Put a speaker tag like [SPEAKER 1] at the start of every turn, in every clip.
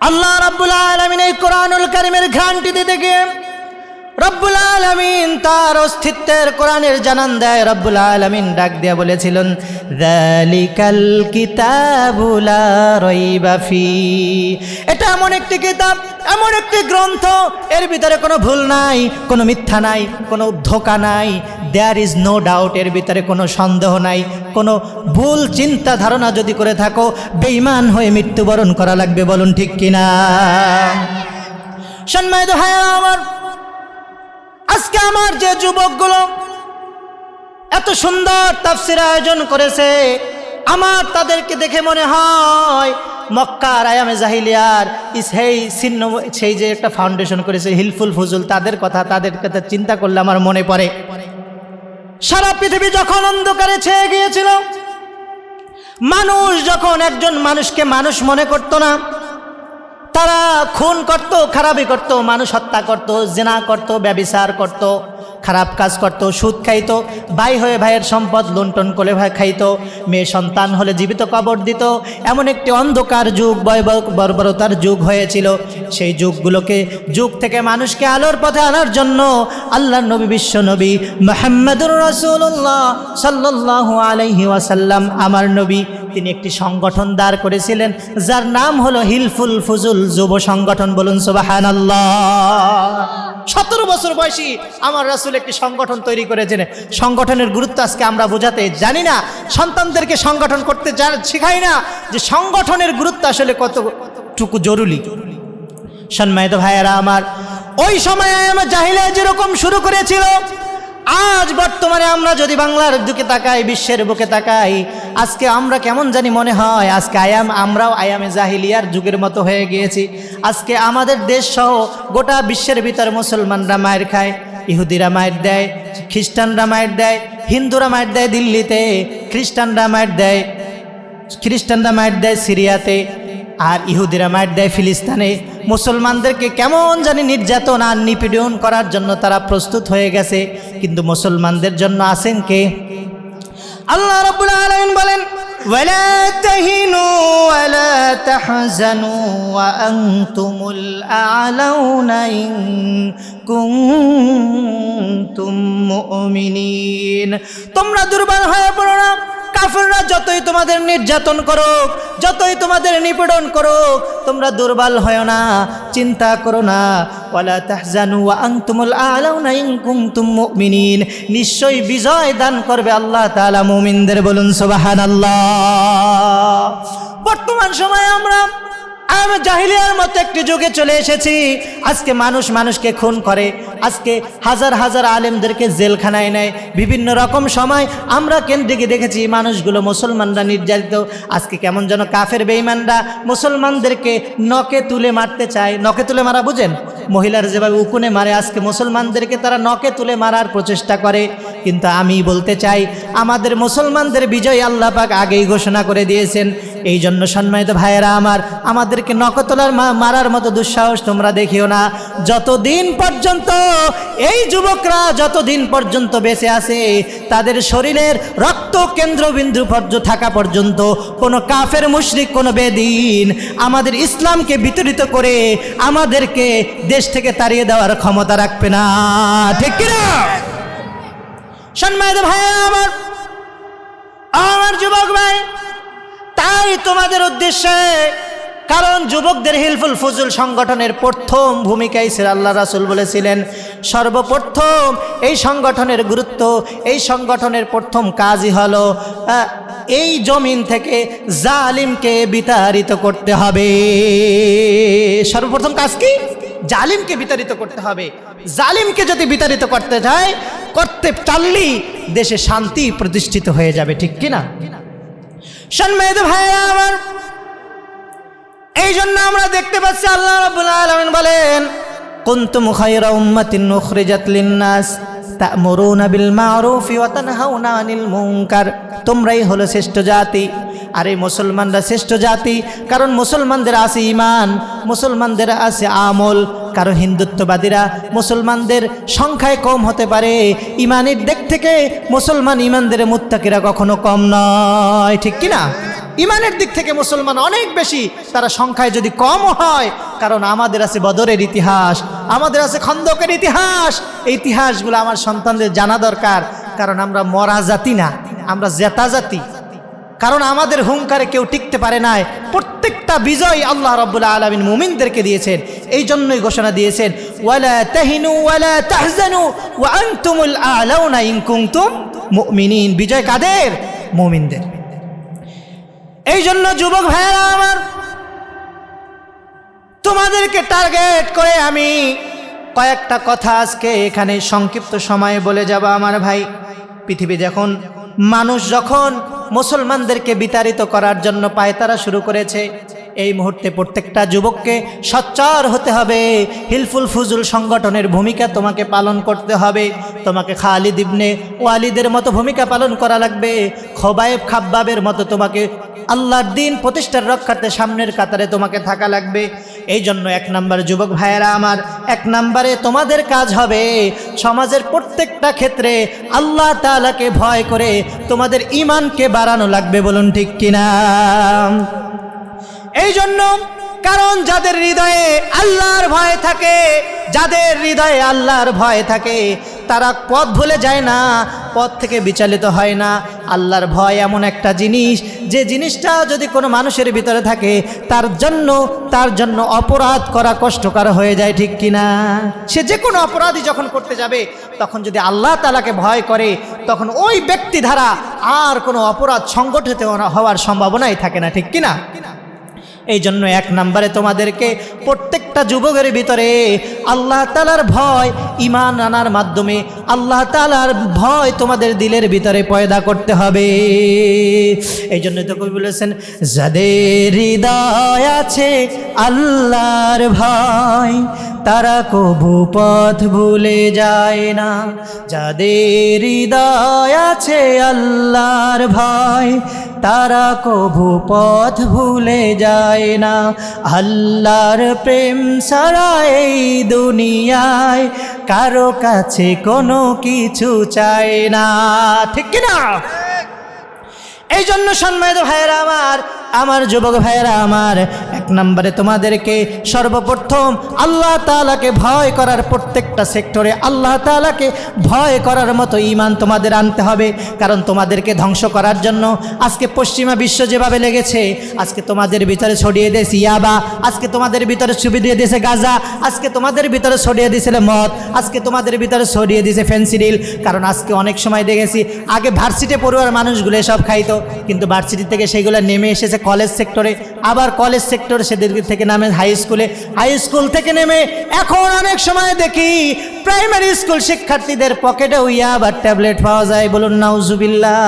[SPEAKER 1] আল্লাহ রাব্বুল আলমিন এই কোরআনুল কারিমের ঘ্রান্তি দিতে গিয়ে রব্বুল আলামিন তার অস্তিত্বের কোরআনের জানান দেয়। রব্বুল আলামিন ডাক দিয়ে বলেছিলেন এটা এমন একটি কিতাব, এমন একটি গ্রন্থ, এর ভিতরে কোনো ভুল নাই, কোনো মিথ্যা নাই, কোনো ধোকা নাই দেয়ার ইজ নো ডাউট এর ভিতরে কোনো সন্দেহ নাই, কোনো ভুল চিন্তা ধারণা যদি করে থাকো, বেঈমান হয়ে মৃত্যুবরণ করা লাগবে, বলুন ঠিক কিনা? সম্মানিত হয় আমার আজকে আমার যে যুবকগুলো এত সুন্দর তাফসির আয়োজন করেছে, আমার তাদেরকে দেখে মনে হয় মক্কার আয়ামে জাহিলিয়ার সেই ছিন্ন সেই যে একটা ফাউন্ডেশন করেছে, হিলফুল ফুজুল, তাদের কথা তাদের কথা চিন্তা করলে আমার মনে পড়ে। সারা পৃথিবী যখন অন্ধকারে ছেয়ে গিয়েছিল, মানুষ যখন একজন মানুষকে মানুষ মনে করতো না তারা খুন করত, খারাপই করত, মানুষ হত্যা করত, জেনা করত, ব্যবিচার করত, খারাপ কাজ করত, সুদ খাইত, ভাই হয়ে ভাইয়ের সম্পদ লুণ্ঠন করে ভাই খাইত, মেয়ে সন্তান হলে জীবিত কবর দিত। এমন একটি অন্ধকার যুগ বর্বরতার যুগ হয়েছিল। সেই যুগগুলোকে, যুগ থেকে মানুষকে আলোর পথে আনার জন্য আল্লাহ নবী, বিশ্ব নবী মোহাম্মদুর রসুল্লাহ সাল্লাহ আলহি ওয়াসাল্লাম, আমার নবী তিনি একটি সংগঠন দাঁড় করেছিলেন, যার নাম হলো হিলফুল ফুজুল যুব সংগঠন। বলুন সুবাহান সতেরো বছর বয়সী আমার রাসুল একটি সংগঠন তৈরি করেছেন সংগঠনের গুরুত্ব আজকে আমরা বোঝাতে জানি না। সন্তানদেরকে সংগঠন করতে শেখাই না, যে সংগঠনের গুরুত্ব আসলে কতটুকু জরুরি। সম্মানিত ভাইয়েরা আমার, ওই সময় আমার জাহিলা যেরকম শুরু করেছিল আজ বর্তমানে আমরা যদি বাংলার দিকে তাকাই, বিশ্বের বুকে তাকাই, আজকে আমরা কেমন জানি মনে হয়, আজকে আয়াম আমরাও আয়ামে জাহিলিয়ার যুগের মতো হয়ে গিয়েছি। আজকে আমাদের দেশ সহ গোটা বিশ্বের ভিতর মুসলমানরা মায়ের খায়, ইহুদিরা মায়ের দেয়, খ্রিস্টানরা মায়ের দেয়, হিন্দুরা মায়ের দেয় দিল্লিতে, খ্রিস্টানরা মায়ের দেয়, খ্রিস্টানরা মায়ের দেয় সিরিয়াতে, আর ইহুদিরা মায়ের দেয় ফিলিস্তানে। মুসলমানদেরকে কেমন জানি নির্যাতন আর নিপীড়ন করার জন্য তারা প্রস্তুত হয়ে গেছে, কিন্তু মুসলমানদের জন্য আছেন কে? আল্লাহ রাব্বুল আলামিন বলেন তোমরা দুর্বল হয়ে পড়ো না। কাফেররা যতই তোমাদের নির্যাতন করুক, যতই তোমাদের নিপীড়ন করুক, তোমরা দুর্বল হয় না, চিন্তা করো না। ওয়ালা তাহজানু ওয়া আনতুমুল আ'লাউনা ইন কুনতুম মুমিনিন। নিশ্চয়ই বিজয় দান করবে আল্লাহ তাআলা মুমিনদের, বলুন সুবহানাল্লাহ। বর্তমান সময়ে আমরা আমি জাহিলিয়ার মতো একটি যুগে চলে এসেছি। আজকে মানুষ মানুষকে খুন করে। আজকে হাজার হাজার আলেমদেরকে জেলখানায় নেয়। বিভিন্ন রকম সময় আমরা কেন্দ্রিকে দেখেছি মানুষগুলো মুসলমানরা নির্যাতিত। আজকে কেমন যেন কাফের বেঈমানরা মুসলমানদেরকে নকে তুলে মারতে চায়। নকে তুলে মারা বুঝেন? মহিলার যেভাবে উকুনে মারে, আজকে মুসলমানদেরকে তারা নকে তুলে মারার প্রচেষ্টা করে। কিন্তু আমি বলতে চাই, আমাদের মুসলমানদের বিজয় আল্লাহ পাক আগেই ঘোষণা করে দিয়েছেন। এই জন্য সম্মানিত ভাইয়েরা আমার, আমাদেরকে নকতলার মারার মতো দুঃসাহস তোমরা দেখিও না। যতদিন পর্যন্ত এই যুবকরা যতদিন পর্যন্ত বেঁচে আছে, তাদের শরীরের রক্ত কেন্দ্রবিন্দু পর্য থাকা পর্যন্ত কোনো কাফের, মুশরিক, কোনো বেদিন আমাদের ইসলামকে বিতরিত করে আমাদেরকে দেশ থেকে তাড়িয়ে দেওয়ার ক্ষমতা রাখবে না। ঠিক কিনা? সম্মানিত ভাই আমার আমার যুবক ভাই তাই তোমাদের উদ্দেশ্যে, কারণ যুবকদের হিলফুল ফজুল সংগঠনের প্রথম ভূমিকাই ছিল আল্লাহ রাসুল বলেছিলেন, সর্বপ্রথম এই সংগঠনের গুরুত্ব, এই সংগঠনের প্রথম কাজই হলো এই জমিন থেকে জালিমকে বিতাড়িত করতে হবে। সর্বপ্রথম কাজ কি? জালিমকে বিতাড়িত করতে হবে। জালিমকে যদি বিতাড়িত করতে যায়, করতে চাললেই দেশে শান্তি প্রতিষ্ঠিত হয়ে যাবে, ঠিক কিনা? সম্মানিত ভাইরা আমার। এই জন্য আমরা দেখতে পাচ্ছি আল্লাহ রাব্বুল আলামিন বলেন কুনতুম খায়রা উম্মাতিন উখরিজাত লিন্নাস তা'মুরুনা বিল মা'রুফি ওয়া তানহাউনা আনিল মুনকার। তোমরাই হলো শ্রেষ্ঠ জাতি। আর এই মুসলমানরা শ্রেষ্ঠ জাতি, কারণ মুসলমানদের আছে ইমান মুসলমানদের আছে আমল। কারণ হিন্দুত্ববাদীরা মুসলমানদের সংখ্যায় কম হতে পারে। ইমানের দিক থেকে মুসলমান ইমানদের মুত্তাকিরা কখনো কম নয়, ঠিক কি না ইমানের দিক থেকে মুসলমান অনেক বেশি, তারা সংখ্যায় যদি কমও হয়, কারণ আমাদের আছে বদরের ইতিহাস, আমাদের আছে খন্দকের ইতিহাস। এই ইতিহাসগুলো আমার সন্তানদের জানা দরকার, কারণ আমরা মরা জাতি না, আমরা জেতা জাতি। কারণ আমাদের হুঙ্কারে কেউ টিকতে পারে নাই। প্রত্যেকটা বিজয় আল্লাহ রব্বুল্লাহ আলমিন মুমিনদেরকে দিয়েছেন। এই জন্যই ঘোষণা দিয়েছেন, ওয়ালা তাহিনু ওয়ালা তাহজানু ওয়া আনতুমুল আলাউনা ইন কুনতুম মুমিনিন। বিজয় কাদের? মুমিনদের। এই জন্য যুবক ভাইয়েরা আমার, তোমাদেরকে টার্গেট করে আমি কয়েকটা কথা আজকে এখানে সংক্ষিপ্ত সময়ে বলে যাব। আমার ভাই পৃথিবী যখন মানুষ যখন মুসলমানদেরকে বিতাড়িত করার জন্য পায়তারা শুরু করেছে। এই মুহূর্তে প্রত্যেকটা যুবককে সচ্চর হতে হবে। হিলফুল ফুজুল সংগঠনের ভূমিকা তোমাকে পালন করতে হবে। তোমাকে খালিদ ইবনে ওয়ালিদের মতো ভূমিকা পালন করা লাগবে। খোবায়েব খাব্বাবের মতো তোমাকে আল্লাহর দিন প্রতিষ্ঠার রক্ষার্থে সামনের কাতারে তোমাকে থাকা লাগবে। এই জন্য এক নাম্বার যুবক ভাইয়েরা আমার, এক নাম্বারে তোমাদের কাজ হবে সমাজের প্রত্যেকটা ক্ষেত্রে আল্লাহ তাআলাকে ভয় করে তোমাদের ইমানকে বাড়ানো লাগবে বলুন ঠিক কিনা? এই জন্য কারণ যাদের হৃদয়ে আল্লাহর ভয় থাকে, যাদের হৃদয়ে আল্লাহর ভয় থাকে তারা পথ ভুলে যায় না, পথ থেকে বিচলিত হয় না। আল্লাহর ভয় এমন একটা জিনিস, যে জিনিসটা যদি কোনো মানুষের ভিতরে থাকে, তার জন্য তার জন্য অপরাধ করা কষ্টকর হয়ে যায়, ঠিক কিনা? সে যে কোনো অপরাধী যখন করতে যাবে, তখন যদি আল্লাহ তালাকে ভয় করে, তখন ওই ব্যক্তি দ্বারা আর কোনো অপরাধ সংগঠিত হওয়ার সম্ভাবনাই থাকে না, ঠিক কিনা? এই জন্য এক নম্বরে তোমাদেরকে প্রত্যেকটা যুবকের ভিতরে আল্লাহ তালার ভয় ইমান আনার মাধ্যমে আল্লাহ তালার ভয় তোমাদের দিলের ভিতরে পয়দা করতে হবে। এই জন্য তো কবি বলেছেন, যাদের হৃদয় আছে আল্লাহর ভয়, তারা কবু পথ ভুলে যায় না। যাদের হৃদয় আছে আল্লাহর ভয় তারা কবু পথ ভুলে যায় না। আল্লাহর প্রেম সারা এই দুনিয়ায় কারও কাছে কোনো কিছু চায় না। ঠিক কিনা এই জন্য সম্মানিত ভাইয়েরা আমার আমার যুবক ভাইয়েরা আমার নম্বরে তোমাদেরকে সর্বপ্রথম আল্লাহ তালাকে ভয় করার প্রত্যেকটা সেক্টরে আল্লাহ তালাকে ভয় করার মতো ইমান তোমাদের আনতে হবে। কারণ তোমাদেরকে ধ্বংস করার জন্য আজকে পশ্চিমা বিশ্ব যেভাবে লেগেছে, আজকে তোমাদের ভিতরে ছড়িয়ে দিয়েছে ইয়াবা, আজকে তোমাদের ভিতরে ছবি দিয়ে দিয়েছে গাজা, আজকে তোমাদের ভিতরে ছড়িয়ে দিয়েছিল মদ, আজকে তোমাদের ভিতরে ছড়িয়ে দিয়েছে ফেন্সিডিল কারণ আজকে অনেক সময় দেখেছি, আগে ভার্সিটি পড়ুয়ার মানুষগুলো সব খাইতো, কিন্তু ভার্সিটি থেকে সেগুলো নেমে এসেছে কলেজ সেক্টরে, আবার কলেজ সেক্টর সেদের থেকে নামে হাই স্কুলে হাই স্কুল থেকে নেমে এখন অনেক সময় দেখি প্রাইমারি স্কুল শিক্ষার্থীদের পকেটেও ইয়াবার ট্যাবলেট পাওয়া যায়। বলুন, নাউজুবিল্লাহ।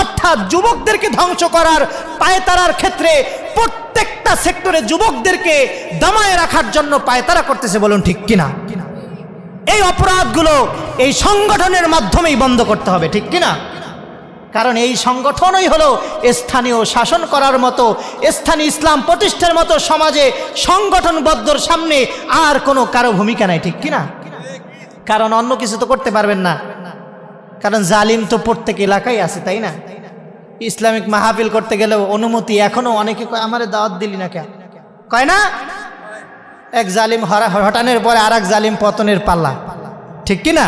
[SPEAKER 1] অর্থাৎ যুবকদেরকে ধ্বংস করার পায়তারার ক্ষেত্রে প্রত্যেকটা সেক্টরে যুবকদেরকে দামায় রাখার জন্য পায়তারা করতেছে, বলুন, ঠিক কিনা? এই অপরাধগুলো এই সংগঠনের মাধ্যমেই বন্ধ করতে হবে, ঠিক কিনা? কারণ এই সংগঠনই হলো স্থানীয় শাসন করার মতো, স্থানীয় ইসলাম প্রতিষ্ঠার মতো সমাজে সংগঠনবদ্ধর সামনে আর কোনো কারও ভূমিকা নাই, ঠিক কিনা? কারণ অন্য কিছু তো করতে পারবেন না। কারণ জালিম তো প্রত্যেক এলাকায় আছে, তাই না? ইসলামিক মাহফিল করতে গেলেও অনুমতি এখনও অনেকে আমারে দাওয়াত দিলি না কেন? কয় না? এক জালিম হরা হটানোর পরে আর এক জালিম পতনের পাল্লা, ঠিক কি না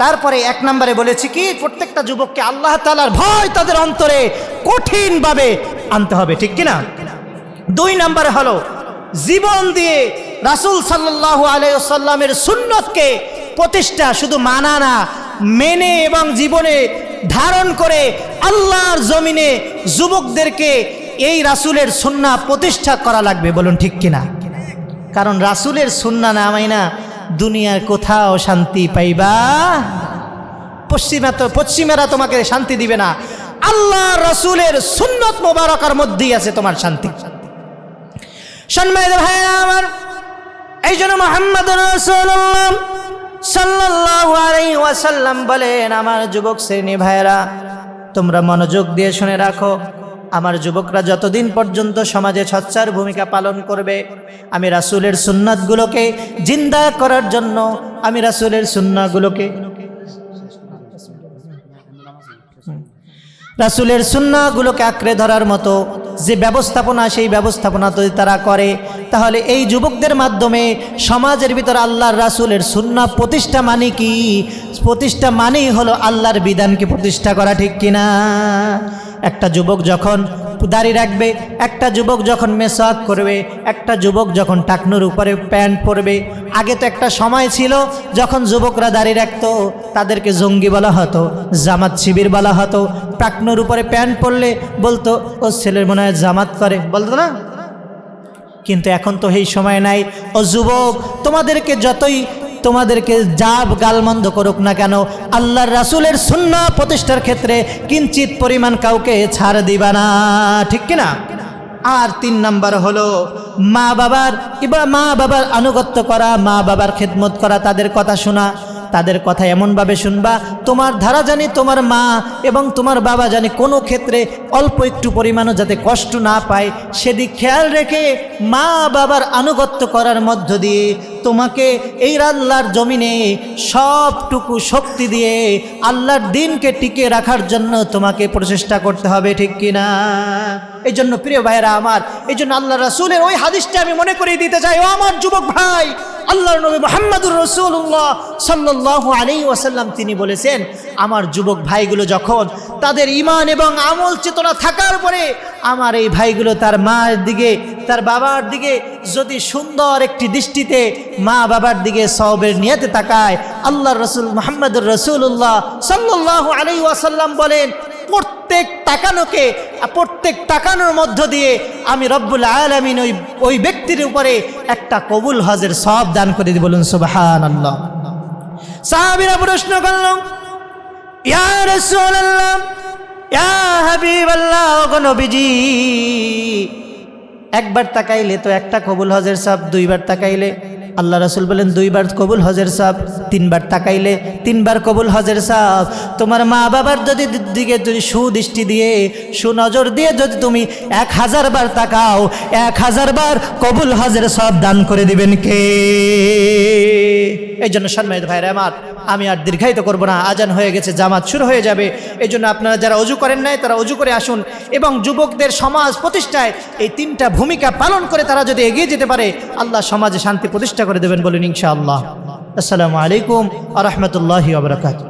[SPEAKER 1] তারপরে এক নম্বরে বলেছি কি, প্রত্যেকটা যুবককে আল্লাহ তালার ভয় তাদের অন্তরে কঠিনভাবে আনতে হবে, ঠিক কি না দুই নম্বরে হলো, জীবন দিয়ে রাসুল সাল্লাহ আলাইসাল্লামের সুন্নতকে প্রতিষ্ঠা শুধু মানা না, মেনে এবং জীবনে ধারণ করে আল্লাহর জমিনে যুবকদেরকে এই রাসুলের সুন্না প্রতিষ্ঠা করা লাগবে, বলুন ঠিক কিনা? কারণ রাসুলের সুন্না না, মাইনা দুনিয়ার কোথাও শান্তি পাইবা? পশ্চিমা তো পশ্চিমেরা তোমাকে শান্তি দিবে না। আল্লাহ রসুলের সুন্নত মোবারকার মধ্যেই আছে তোমার শান্তি। সম্মানিত ভাই আমার, এই জন্য মোহাম্মদ রসুল্লাহ সাল্লাল্লাহু আলাইহি ওয়াসাল্লাম বলেন, আমার যুবক শ্রেণি ভাইরা তোমরা মনোযোগ দিয়ে শুনে রাখো। আমার যুবকরা যতদিন পর্যন্ত সমাজে সচ্চার ভূমিকা পালন করবে, আমি রাসুলের সুন্নাতগুলোকে জিন্দা করার জন্য, আমি রাসুলের সুন্নাগুলোকে রাসুলের সুন্নাগুলোকে আঁকড়ে ধরার মতো যে ব্যবস্থাপনা, সেই ব্যবস্থাপনা যদি তারা করে, তাহলে এই যুবকদের মাধ্যমে সমাজের ভিতর আল্লাহর রাসুলের সুন্না প্রতিষ্ঠা মানে কি? প্রতিষ্ঠা মানেই হলো আল্লাহর বিধানকে প্রতিষ্ঠা করা, ঠিক কিনা? একটা যুবক যখন দাড়ি রাখবে, একটা যুবক যখন মেসওয়াক করবে, একটা যুবক যখন টাকনুর উপরে প্যান্ট পরবে, আগে তো একটা সময় ছিল যখন যুবকরা দাড়ি রাখত, তাদেরকে জঙ্গি বলা হতো, জামাত শিবির বলা হতো, টাকনুর উপরে প্যান্ট পরলে বলতো, ও ছেলের মনে হয় জামাত করে। বলতো না? কিন্তু এখন তো এই সময় নাই। ও যুবক, তোমাদেরকে যতই তোমাদেরকে জাব গালমন্দ করুক না কেন, আল্লাহর রাসুলের শূন্য প্রতিষ্ঠার ক্ষেত্রে কিঞ্চিত পরিমাণ কাউকে ছাড় দিবা না, ঠিক কিনা? আর তিন নাম্বার হলো মা বাবার কিবা মা বাবার আনুগত্য করা মা বাবার খেদমত করা, তাদের কথা শোনা। তাদের কথা এমনভাবে শুনবা, তোমার ধারা জানি তোমার মা এবং তোমার বাবা জানি কোনো ক্ষেত্রে অল্প একটু পরিমাণও যাতে কষ্ট না পায়, সেদিক খেয়াল রেখে মা বাবার আনুগত্য করার মধ্য দিয়ে তোমাকে এই আল্লাহর জমিনে সবটুকু শক্তি দিয়ে আল্লাহর দিনকে টিকে রাখার জন্য তোমাকে প্রচেষ্টা করতে হবে, ঠিক কিনা এই জন্য প্রিয় ভাইরা আমার এই জন্য আল্লাহ রাসুলের ওই হাদিসটা আমি মনে করিয়ে দিতে চাই, ও আমার যুবক ভাই আল্লাহর নবী মোহাম্মদুর রসুল্লাহ সাল্লাহ আলী ওয়াসাল্লাম তিনি বলেছেন, আমার যুবক ভাইগুলো যখন তাদের ইমান এবং আমল চেতনা থাকার পরে আমার এই ভাইগুলো তার মার দিকে, তার বাবার দিকে যদি সুন্দর একটি দৃষ্টিতে মা বাবার দিকে সবের নিয়েতে তাকায় আল্লাহ রসুল মোহাম্মদুর রসুল্লাহ সাল্লাহ আলী ওয়াসাল্লাম বলেন প্রত্যেক তাকানোকে, প্রত্যেক তাকানোর মধ্য দিয়ে আমি রব্বুল আলমিন ওই ওই ব্যক্তির উপরে একটা কবুল হজের সব দান করে দিই বলুন সুবাহান সাহাবিরা প্রশ্ন করল একবার তাকাইলে তো একটা কবুল হজের সব দুইবার তাকাইলে আল্লাহ রাসুল বলেন, দুইবার কবুল হজের সাপ, তিনবার তাকাইলে তিনবার কবুল হজের সাপ। তোমার মা বাবার যদি দিকে যদি সুদৃষ্টি দিয়ে, সুনজর দিয়ে যদি তুমি এক হাজার বার তাকাও, এক হাজার বার কবুল হজের সব দান করে দিবেন কে? এই জন্য সম্মানিত ভাইরা আমার, আমি আর দীর্ঘায়িত করব না। আজান হয়ে গেছে, জামাত শুরু হয়ে যাবে। এই জন্য আপনারা যারা অজু করেন নাই, তারা অজু করে আসুন এবং যুবকদের সমাজ প্রতিষ্ঠায় এই তিনটা ভূমিকা পালন করে তারা যদি এগিয়ে যেতে পারে, আল্লাহ সমাজে শান্তি প্রতিষ্ঠা করে দেবেন বলেন ইনশাআল্লাহ। আসসালামু আলাইকুম আ রহমতুল্লাহি আবরকাত